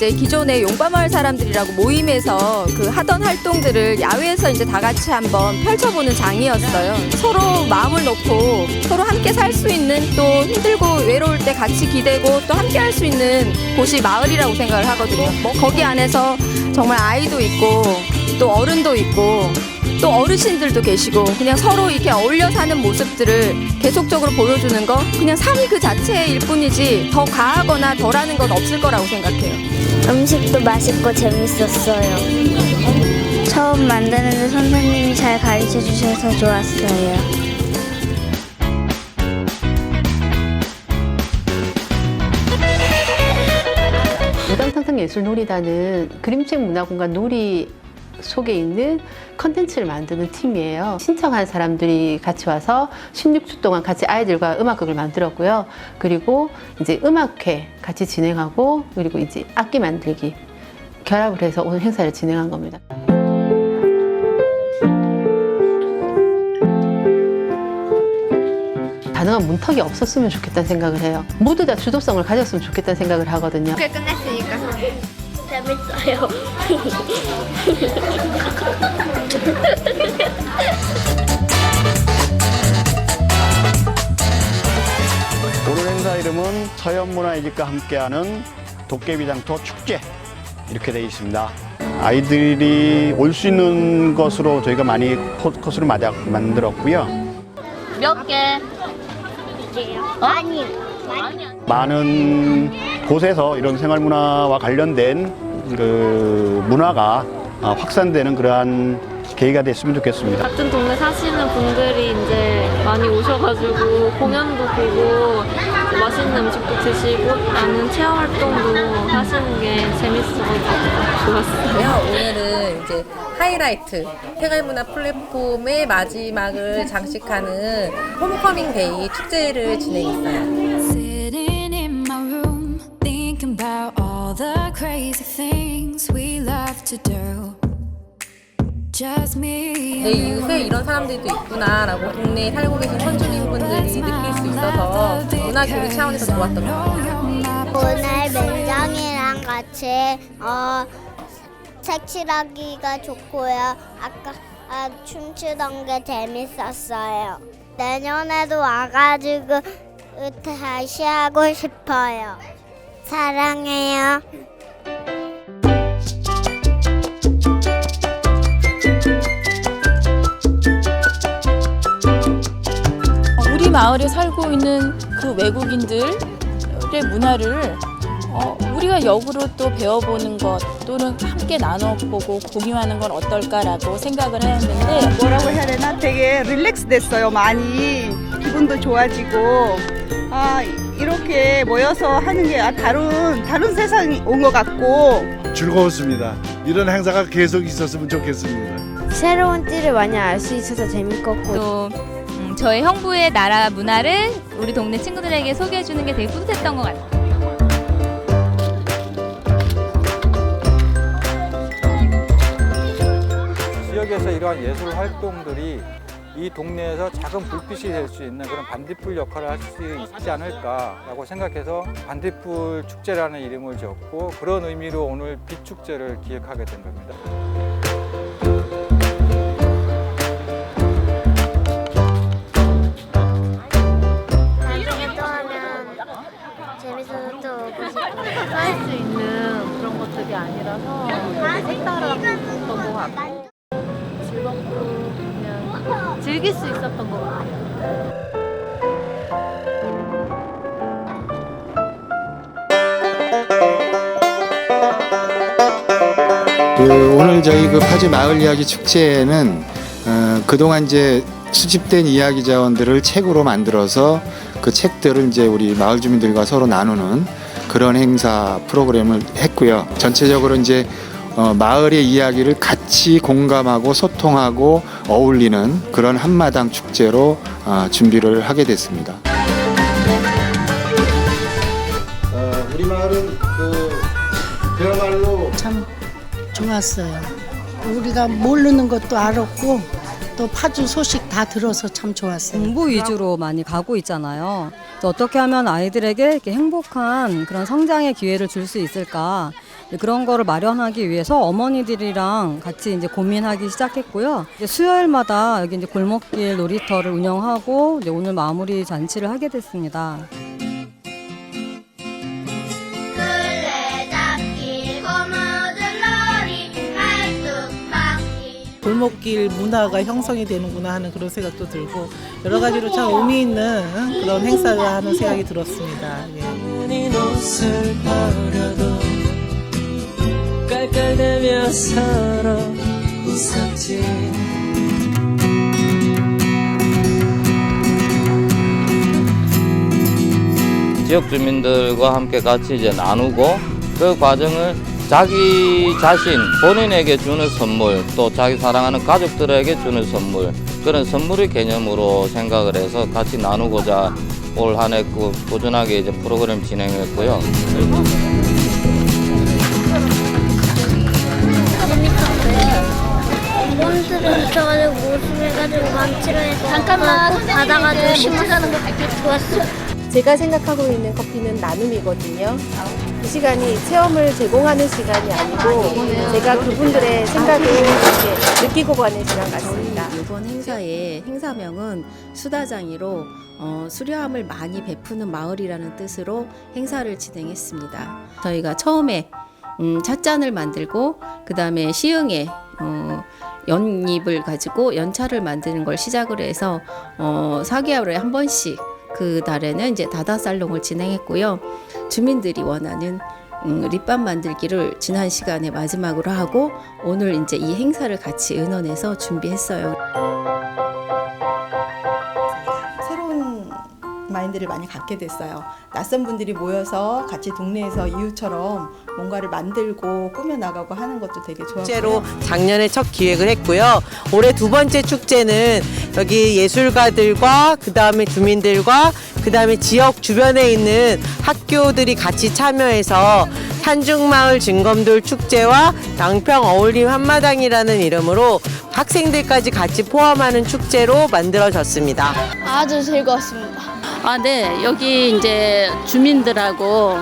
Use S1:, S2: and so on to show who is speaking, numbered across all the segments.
S1: 이제 기존의 용바마을 사람들이라고 모임에서 그 하던 활동들을 야외에서 이제 다 같이 한번 펼쳐보는 장이었어요. 서로 마음을 놓고 서로 함께 살 수 있는 또 힘들고 외로울 때 같이 기대고 또 함께 할 수 있는 곳이 마을이라고 생각을 하거든요. 거기 안에서 정말 아이도 있고 또 어른도 있고 또 어르신들도 계시고 그냥 서로 이렇게 어울려 사는 모습들을 계속적으로 보여주는 거 그냥 삶그 자체일 뿐이지 더 과하거나 덜하는 건 없을 거라고 생각해요.
S2: 음식도 맛있고 재밌었어요. 처음 만드는데 선생님이 잘 가르쳐 주셔서 좋았어요.
S3: 무당상상예술놀이단은 그림책 문화공간 놀이 속에 있는 컨텐츠를 만드는 팀이에요. 신청한 사람들이 같이 와서 16주 동안 같이 아이들과 음악극을 만들었고요. 그리고 이제 음악회 같이 진행하고 그리고 이제 악기 만들기 결합을 해서 오늘 행사를 진행한 겁니다. 가능한 문턱이 없었으면 좋겠다는 생각을 해요. 모두 다 주도성을 가졌으면 좋겠다는 생각을 하거든요.
S2: 재밌어요.
S4: 오늘 행사 이름은 서현문화예술과 함께하는 도깨비장터 축제 이렇게 되어 있습니다. 아이들이 올 수 있는 것으로 저희가 많이 포커스를 맞아- 만들었고요.
S5: 몇 개?
S2: 아니,
S4: 많은 곳에서 이런 생활문화와 관련된 그 문화가 아, 확산되는 그러한 계기가 됐으면 좋겠습니다.
S5: 같은 동네 사시는 분들이 이제 많이 오셔가지고 공연도 보고 맛있는 음식도 드시고 나는 체험 활동도 하시는 게 재밌어가지고 좋았어요.
S6: 오늘은 이제 하이라이트 생활문화 플랫폼의 마지막을 장식하는 홈커밍 데이 축제를 진행했어요.
S7: The crazy things we love to do. Just me.
S6: 내 이웃에 이런 사람들도 있구나라고 동네에 살고 계신 선주님분들이 느낄 수 있어서 문화 교류 차원에서 좋았던 것 같아요.
S2: 오늘 민정이랑 같이 어, 색칠하기가 좋고요. 아까 아, 춤추던 게 재밌었어요. 내년에도 와가지고 다시 하고 싶어요. 사랑해요.
S8: 우리 마을에 살고 있는 그 외국인들의 문화를 어, 우리가 역으로 또 배워보는 것 또는 함께 나눠보고 공유하는 건 어떨까라고 생각을 했는데
S9: 뭐라고 해야 되나? 되게 릴렉스 됐어요 많이. 기분도 좋아지고 아 이렇게 모여서 하는 게 아, 다른 다른 세상이 온 것 같고
S10: 즐거웠습니다. 이런 행사가 계속 있었으면 좋겠습니다.
S2: 새로운 띠를 많이 알 수 있어서 재밌었고
S5: 또 음, 저희 형부의 나라 문화를 우리 동네 친구들에게 소개해 주는 게 되게 뿌듯했던 것 같아요.
S11: 지역에서 이러한 예술 활동들이 이 동네에서 작은 불빛이 될 수 있는 그런 반딧불 역할을 할 수 있지 않을까라고 생각해서 반딧불 축제라는 이름을 지었고 그런 의미로 오늘 빛 축제를 기획하게 된 겁니다.
S5: 그
S12: 오늘 저희 그 파주 마을 이야기 축제에는 어, 그동안 이제 수집된 이야기 자원들을 책으로 만들어서 그 책들을 이제 우리 마을 주민들과 서로 나누는 그런 행사 프로그램을 했고요. 전체적으로 이제 어, 마을의 이야기를 같이 공감하고 소통하고 어울리는 그런 한마당 축제로 어, 준비를 하게 됐습니다. 어, 우리 마을은
S13: 좋았어요. 우리가 모르는 것도 알았고 또 파주 소식 다 들어서 참 좋았어요.
S14: 공부 위주로 많이 가고 있잖아요. 어떻게 하면 아이들에게 이렇게 행복한 그런 성장의 기회를 줄 수 있을까 그런 거를 마련하기 위해서 어머니들이랑 같이 이제 고민하기 시작했고요. 이제 수요일마다 여기 이제 골목길 놀이터를 운영하고 이제 오늘 마무리 잔치를 하게 됐습니다.
S15: 골목길 문화가 형성이 되는구나 하는 그런 생각도 들고 여러 가지로 참 의미 있는 그런 행사를 하는 생각이 들었습니다. 예.
S16: 옷을 버려도 깔깔대며 서로 웃었지
S17: 지역 주민들과 함께 같이 이제 나누고 그 과정을 자기 자신 본인에게 주는 선물 또 자기 사랑하는 가족들에게 주는 선물 그런 선물의 개념으로 생각을 해서 같이 나누고자 올 한 해 꾸준하게 이제 프로그램 진행했고요.
S2: 몬스를 있어가지고 모습해가지고 망치로 해서 잠깐만 받아가지고 심어주는 거 좋았어.
S18: 제가 생각하고 있는 커피는 나눔이거든요. 이 시간이 체험을 제공하는 시간이 아니고 제가 그분들의 생각을 이렇게 느끼고 가는 시간 같습니다.
S19: 이번 행사의 행사명은 수다장이로 어, 수려함을 많이 베푸는 마을이라는 뜻으로 행사를 진행했습니다. 저희가 처음에 음, 찻잔을 만들고 그 다음에 시흥에 어, 연잎을 가지고 연차를 만드는 걸 시작으로 해서 어, 4개월에 한 번씩 그 달에는 이제 다다 살롱을 진행했고요. 주민들이 원하는 음, 립밤 만들기를 지난 시간에 마지막으로 하고 오늘 이제 이 행사를 같이 의논해서 준비했어요.
S20: 마인드를 많이 갖게 됐어요. 낯선 분들이 모여서 같이 동네에서 이웃처럼 뭔가를 만들고 꾸며 나가고 하는 것도 되게 좋았고요.
S21: 축제로 작년에 첫 기획을 했고요. 올해 두 번째 축제는 여기 예술가들과 그 다음에 주민들과 그 다음에 지역 주변에 있는 학교들이 같이 참여해서 산중마을 진검돌 축제와 양평 어울림 한마당이라는 이름으로 학생들까지 같이 포함하는 축제로 만들어졌습니다.
S2: 아주 즐거웠습니다.
S22: 아, 네. 여기 이제 주민들하고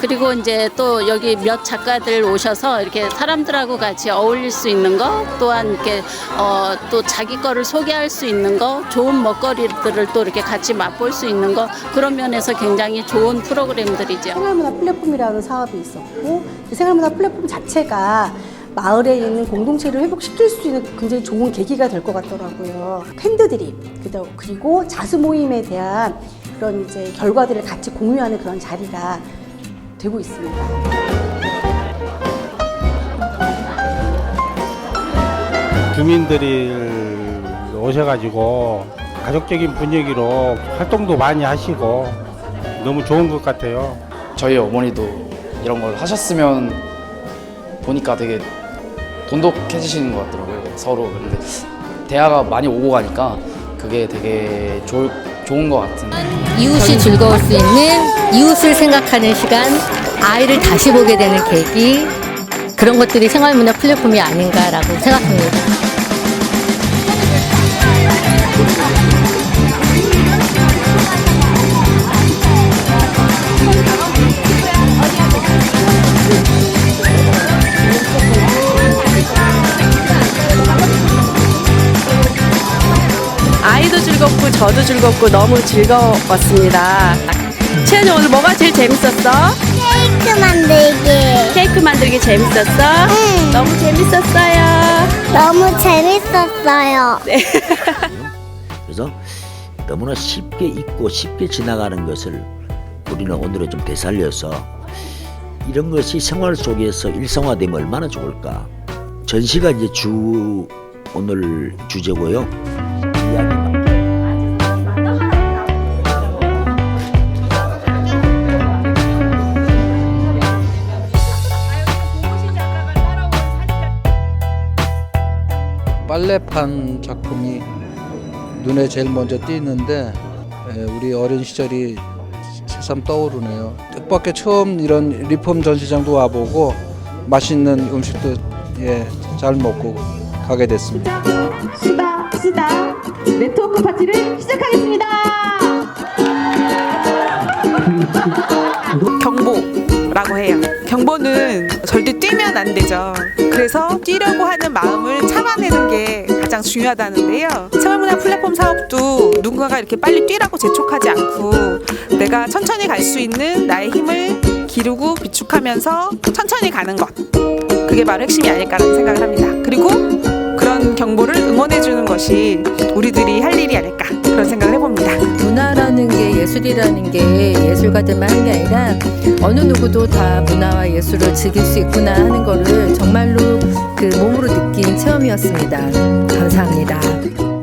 S22: 그리고 이제 또 여기 몇 작가들 오셔서 이렇게 사람들하고 같이 어울릴 수 있는 거 또한 이렇게 어, 또 자기 거를 소개할 수 있는 거 좋은 먹거리들을 또 이렇게 같이 맛볼 수 있는 거 그런 면에서 굉장히 좋은 프로그램들이죠.
S23: 생활문화 플랫폼이라는 사업이 있었고 그 생활문화 플랫폼 자체가 마을에 있는 공동체를 회복시킬 수 있는 굉장히 좋은 계기가 될 것 같더라고요. 팬드들이 그리고 자수 모임에 대한 그런 이제 결과들을 같이 공유하는 그런 자리가 되고 있습니다.
S24: 주민들이 오셔가지고 가족적인 분위기로 활동도 많이 하시고 너무 좋은 것 같아요.
S25: 저희 어머니도 이런 걸 하셨으면 보니까 되게 돈독해지시는 것 같더라고요. 서로 근데 대화가 많이 오고 가니까 그게 되게 좋을, 좋은 것 같은.
S26: 이웃이 즐거울 수 있는 이웃을 생각하는 시간, 아이를 다시 보게 되는 계기, 그런 것들이 생활문화 플랫폼이 아닌가라고 생각합니다.
S21: 저도 즐겁고 너무 즐거웠습니다. 채연이 오늘 뭐가 제일 재밌었어?
S2: 케이크 만들기.
S21: 케이크 만들기 재밌었어?
S2: 응.
S21: 너무 재밌었어요.
S2: 너무 재밌었어요.
S21: 네.
S27: 그래서 너무나 쉽게 잊고 쉽게 지나가는 것을 우리는 오늘은 좀 되살려서 이런 것이 생활 속에서 일상화되면 얼마나 좋을까. 전시가 이제 주 오늘 주제고요.
S11: 빨래판 작품이 눈에 제일 먼저 띄는데 에, 우리 어린 시절이 새삼 떠오르네요. 뜻밖의 처음 이런 리폼 전시장도 와보고 맛있는 음식도 예, 잘 먹고 가게 됐습니다.
S23: 수다
S28: 갑시다. 네트워크 파티를 시작하겠습니다.
S29: 경보라고 해요. 경보는 절대 뛰면 안 되죠. 그래서 뛰려고 하는 마음을 참아내는 게 가장 중요하다는데요. 생활문화 플랫폼 사업도 누군가가 이렇게 빨리 뛰라고 재촉하지 않고 내가 천천히 갈 수 있는 나의 힘을 기르고 비축하면서 천천히 가는 것. 그게 바로 핵심이 아닐까라는 생각을 합니다. 그리고 그런 경보를 응원해주는 것이 우리들이 할 일이 아닐까 그런 생각을 해봅니다.
S26: 예술이라는 게 예술가들만 하는 게 아니라 어느 누구도 다 문화와 예술을 즐길 수 있구나 하는 거를 정말로 그 몸으로 느낀 체험이었습니다. 감사합니다.